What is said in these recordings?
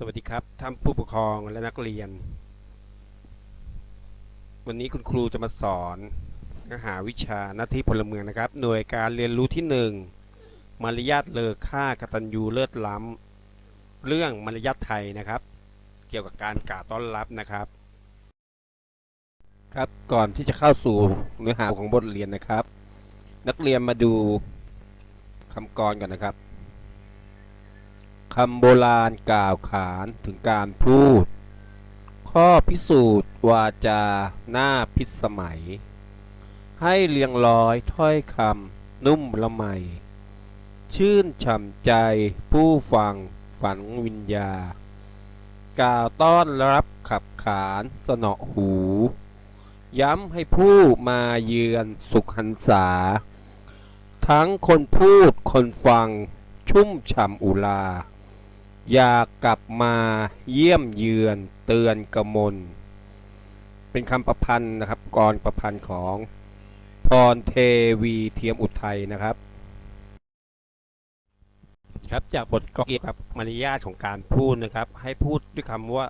สวัสดีครับท่านผู้ปกครองและนักเรียน วันนี้คุณครูจะมาสอนเนื้อหาวิชาหน้าที่พลเมืองนะครับ หน่วยการเรียนรู้ที่หนึ่งมารยาทเลอค่ากตัญญูเลิศล้ำ เรื่องมารยาทไทยนะครับ เกี่ยวกับการกล่าวต้อนรับนะครับ ครับก่อนที่จะเข้าสู่เนื้อหาของบทเรียนนะครับ นักเรียนมาดูคำกรก่อนนะครับ คำโบราณกล่าวขานถึงการพูด ข้อพิสูจน์วาจาหน้าพิสมัย ให้เรียงร้อยถ้อยคำนุ่มละไม ชื่นฉ่ำใจผู้ฟังฝันวิญญา กล่าวต้อนรับขับขานสนอหู ย้ำให้ผู้มาเยือนสุขหันษา ทั้งคนพูดคนฟังชุ่มฉ่ำอุลา อยากกลับมาเยี่ยมเยือนเตือนกระมนเป็นคำประพันธ์นะครับกรประพันธ์ของพรเทวีเทียมอุทัยนะครับ ครับจากบทกเกี่ยวกับมารยาทของการพูดนะครับ ให้พูดด้วยคำว่า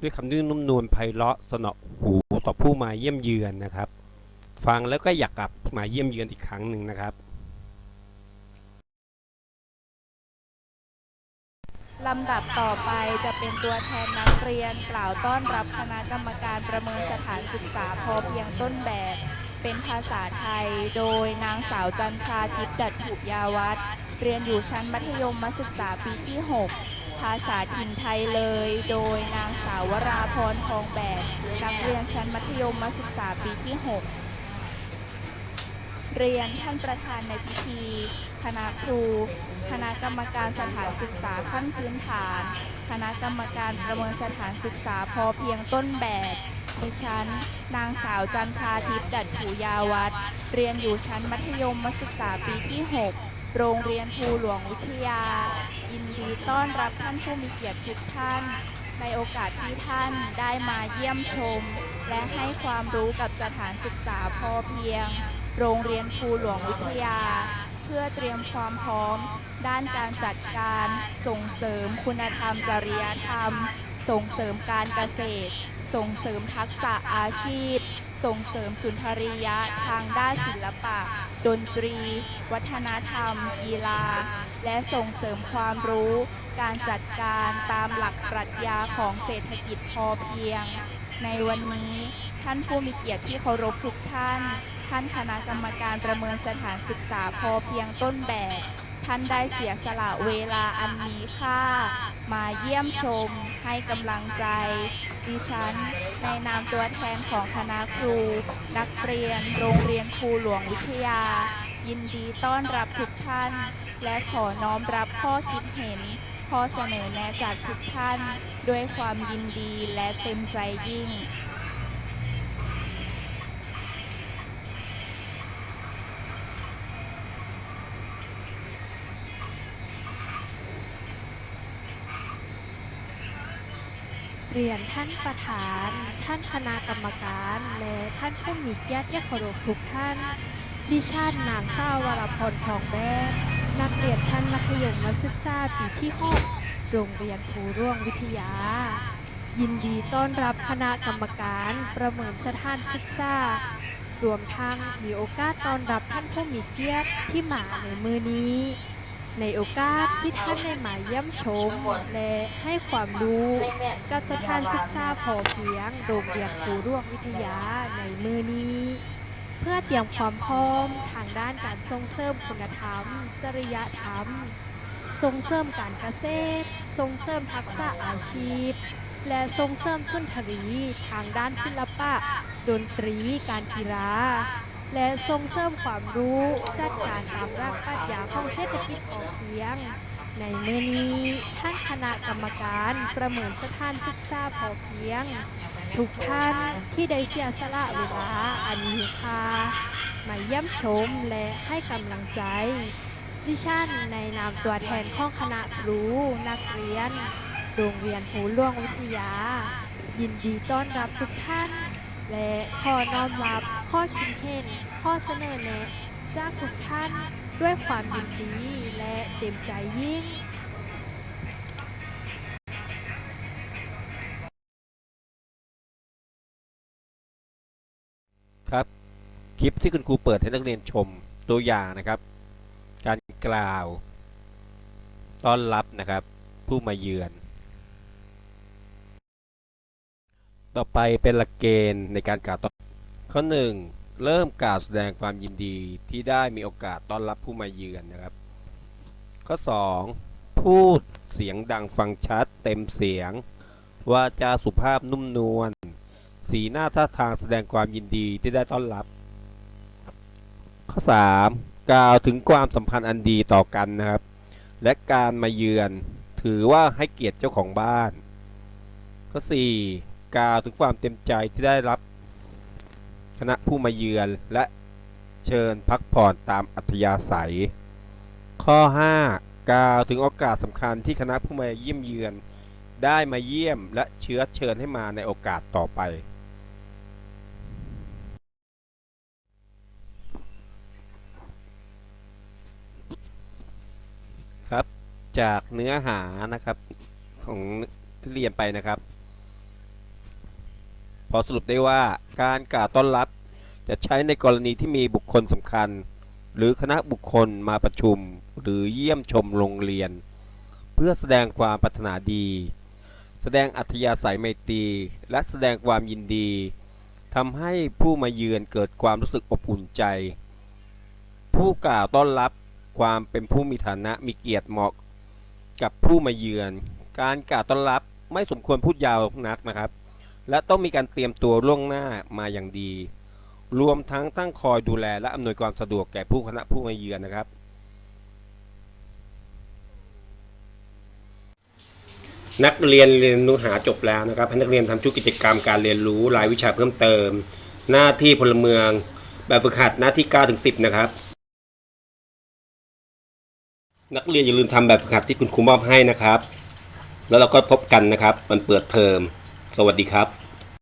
ด้วยคำนุ่มนวลไพเราะสนอหูต่อผู้มาเยี่ยมเยือนนะครับ ฟังแล้วก็อยากกลับมาเยี่ยมเยือนอีกครั้งหนึ่งนะครับ ลำดับต่อไปจะเป็นตัวแทนนักเรียนกล่าวต้อนรับคณะกรรมการประเมินสถานศึกษาพอเพียงต้นแบบ เป็นภาษาไทย โดยนางสาวจันทราทิพย์ดัดถุยาวัฒน์เรียนอยู่ชั้นมัธยมศึกษาปีที่ 6 ภาษาถิ่นไทยเลย โดยนางสาววราพรทองแบบ นักเรียนชั้นมัธยมศึกษาปีที่ 6 เรียนท่านประธานในพิธี คณะครู คณะกรรมการสถานศึกษาขั้นพื้นฐาน คณะกรรมการประเมินสถานศึกษาพอเพียงต้นแบบดิฉัน นางสาวจันทาทิพย์ดัดผูยาวัฒน์เรียนอยู่ชั้นมัธยมศึกษาปีที่ 6 โรงเรียนภูหลวงวิทยา ยินดีต้อนรับท่านผู้มีเกียรติทุกท่าน ในโอกาสที่ท่านได้มาเยี่ยมชม และให้ความรู้กับสถานศึกษาพอเพียง โรงเรียนภูหลวงวิทยา เพื่อเตรียมความพร้อม ด้านการจัดการส่งเสริมคุณธรรมจริยธรรม ส่งเสริมการเกษตร ส่งเสริมทักษะอาชีพ ส่งเสริมสุนทรียะทางด้านศิลปะ ดนตรี วัฒนธรรม กีฬา และส่งเสริมความรู้ การจัดการตามหลักปรัชญาของเศรษฐกิจพอเพียง ในวันนี้ท่านผู้มีเกียรติที่เคารพทุกท่าน ท่านคณะกรรมการประเมินสถานศึกษาพอเพียงต้นแบบ ท่านได้เสียสละเวลาอันมีค่า มาเยี่ยมชม ให้กำลังใจ ดิฉัน ในนามตัวแทนของคณะครู นักเรียน โรงเรียนภูหลวงวิทยา ยินดีต้อนรับทุกท่าน และขอน้อมรับข้อคิดเห็นข้อเสนอแนะจากทุกท่าน ด้วยความยินดีและเต็มใจยิ่ง เรียนท่านประธาน ท่านคณะกรรมการ และท่านผู้มีเกียรติยเคารพทุกท่าน ดิฉันนางสาววรพรทองแบ้นักเรียนชั้นมัธยมศึกษาปีที่6โรงเรียนภูร่วงวิทยา ยินดีต้อนรับคณะกรรมการประเมินสถานศึกษารวมทั้งมีโอกาสต้อนรับท่านผู้มีเกียรติที่มาในมือนี้ ในโอกาสที่ท่านได้มาเยี่ยมชม และให้ความรู้กับสถานศึกษาพอเพียงโรงเรียนครูร่วงวิทยาในมือนี้ เพื่อเตรียมความพร้อมทางด้านการส่งเสริมคุณธรรม จริยธรรม ส่งเสริมการเกษตร ส่งเสริมทักษะอาชีพ และส่งเสริมสุนทรีทางด้านศิลปะ ดนตรี การกีฬา และส่งเสริมความรู้จัดการตามรากปรัชญาของเศรษฐกิจพอเพียง ในเมื่อนี้ท่านคณะกรรมการประเมินสถานศึกษาพอเพียง ทุกท่านที่ได้เสียสละเวลาอันมีค่ามาเยี่ยมชมและให้กำลังใจดิฉันในนามตัวแทนของคณะครูนักเรียน โรงเรียนหูล่วงวิทยา ยินดีต้อนรับทุกท่าน และขอน้อมรับ ข้อคิดเห็น ข้อเสนอแนะจากทุกท่านด้วยความยินดีและเต็มใจยิ่งครับ คลิปที่คุณครูเปิดให้นักเรียนชมตัวอย่างนะครับ การกล่าว ต้อนรับนะครับ ผู้มาเยือน ต่อไปเป็นหลักเกณฑ์ในการกล่าวต้อน ข้อ 1 เริ่มกล่าวแสดงความยินดีที่ได้มีโอกาสต้อนรับผู้มาเยือนนะครับ ข้อ 2 พูดเสียงดังฟังชัดเต็มเสียงว่าจาสุภาพนุ่มนวลสีหน้าท่าทางแสดงความยินดีที่ได้ต้อนรับ ข้อ 3 กล่าวถึงความสัมพันธ์อันดีต่อกันนะครับ และการมาเยือนถือว่าให้เกียรติเจ้าของบ้าน ข้อ 4 กล่าวถึงความเต็มใจที่ได้รับ คณะผู้มาเยือนและเชิญพักผ่อนตามอัธยาศัย ข้อ 5 กล่าวถึงโอกาสสำคัญที่คณะผู้มาเยี่ยมเยือน ได้มาเยี่ยมและเชื้อเชิญให้มาในโอกาสต่อไป ครับจากเนื้อหานะครับของที่เรียนไปนะครับ พอสรุปได้ว่าการกล่าวต้อนรับ จะใช้ในกรณีที่มีบุคคลสำคัญ หรือคณะบุคคลมาประชุม หรือเยี่ยมชมโรงเรียน เพื่อแสดงความปรารถนาดี แสดงอัธยาศัยไมตรีและแสดงความยินดีทำให้ผู้มาเยือนเกิดความรู้สึกอบอุ่นใจ ผู้กล่าวต้อนรับความเป็นผู้มีฐานะมีเกียรติเหมาะกับผู้มาเยือน การกล่าวต้อนรับไม่สมควรพูดยาวนักนะครับ และต้องมีการเตรียมตัวล่วงหน้ามาอย่างดี รวมทั้งตั้งคอยดูแลและอำนวยความสะดวกแก่ผู้คณะผู้มาเยือนนะครับ นักเรียนเรียนรู้หาจบแล้วนะครับให้นักเรียนทำชุดกิจกรรมการเรียนรู้รายวิชาเพิ่มเติม หน้าที่พลเมือง แบบฝึกหัดหน้าที่9ถึง10 นะครับ นักเรียนอย่าลืมทำแบบฝึกหัดที่คุณครูมอบให้นะครับ แล้วเราก็พบกันนะครับมันเปิดเทอม วัสดีครับ